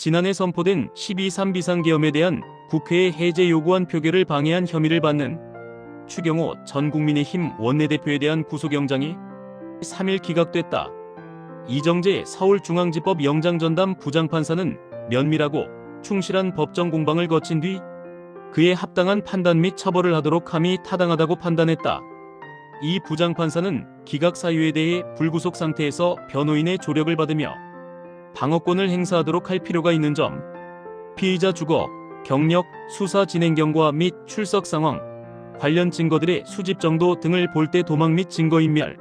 지난해 선포된 12.3 비상계엄에 대한 국회의 해제 요구안 표결을 방해한 혐의를 받는 추경호 전 국민의힘 원내대표에 대한 구속영장이 3일 기각됐다. 이정재 서울중앙지법 영장전담 부장판사는 면밀하고 충실한 법정 공방을 거친 뒤 그에 합당한 판단 및 처벌을 하도록 함이 타당하다고 판단했다. 이 부장판사는 기각 사유에 대해 불구속 상태에서 변호인의 조력을 받으며 방어권을 행사하도록 할 필요가 있는 점, 피의자 주거, 경력, 수사 진행 경과 및 출석 상황, 관련 증거들의 수집 정도 등을 볼 때 도망 및 증거인멸,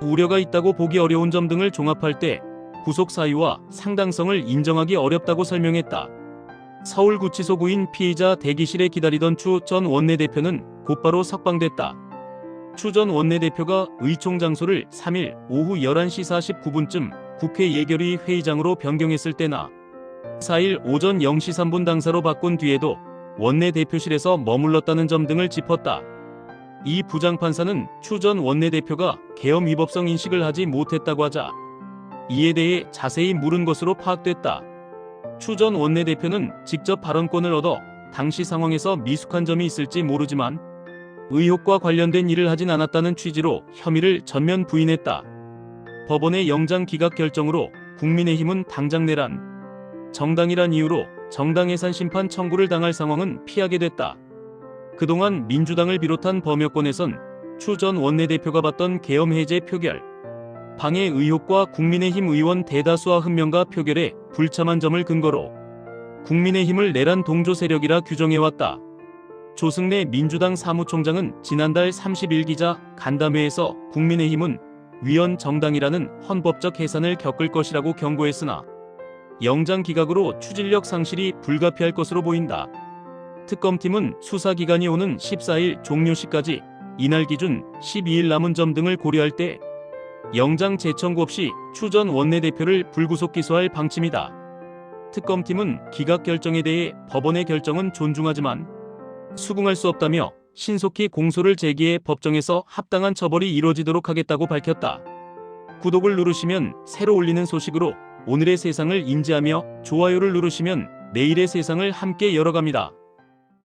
우려가 있다고 보기 어려운 점 등을 종합할 때 구속 사유와 상당성을 인정하기 어렵다고 설명했다. 서울구치소 구인 피의자 대기실에 기다리던 추 전 원내대표는 곧바로 석방됐다. 추 전 원내대표가 의총 장소를 3일 오후 11시 49분쯤 국회 예결위 회의장으로 변경했을 때나 4일 오전 0시 3분 당사로 바꾼 뒤에도 원내 대표실에서 머물렀다는 점 등을 짚었다. 이 부장판사는 추 전 원내대표가 계엄 위법성 인식을 하지 못했다고 하자 이에 대해 자세히 물은 것으로 파악됐다. 추 전 원내대표는 직접 발언권을 얻어 당시 상황에서 미숙한 점이 있을지 모르지만 의혹과 관련된 일을 하진 않았다는 취지로 혐의를 전면 부인했다. 법원의 영장 기각 결정으로 국민의힘은 당장 내란 정당이란 이유로 정당 해산 심판 청구를 당할 상황은 피하게 됐다. 그동안 민주당을 비롯한 범여권에선 추 전 원내대표가 받던 계엄 해제 표결, 방해 의혹과 국민의힘 의원 대다수와 흔명과 표결에 불참한 점을 근거로 국민의힘을 내란 동조 세력이라 규정해왔다. 조승래 민주당 사무총장은 지난달 30일 기자 간담회에서 국민의힘은 위헌 정당이라는 헌법적 해산을 겪을 것이라고 경고했으나 영장 기각으로 추진력 상실이 불가피할 것으로 보인다. 특검팀은 수사 기간이 오는 14일 종료 시까지 이날 기준 12일 남은 점 등을 고려할 때 영장 재청구 없이 추 전 원내대표를 불구속 기소할 방침이다. 특검팀은 기각 결정에 대해 법원의 결정은 존중하지만 수긍할 수 없다며 신속히 공소를 제기해 법정에서 합당한 처벌이 이루어지도록 하겠다고 밝혔다. 구독을 누르시면 새로 올리는 소식으로 오늘의 세상을 인지하며 좋아요를 누르시면 내일의 세상을 함께 열어갑니다.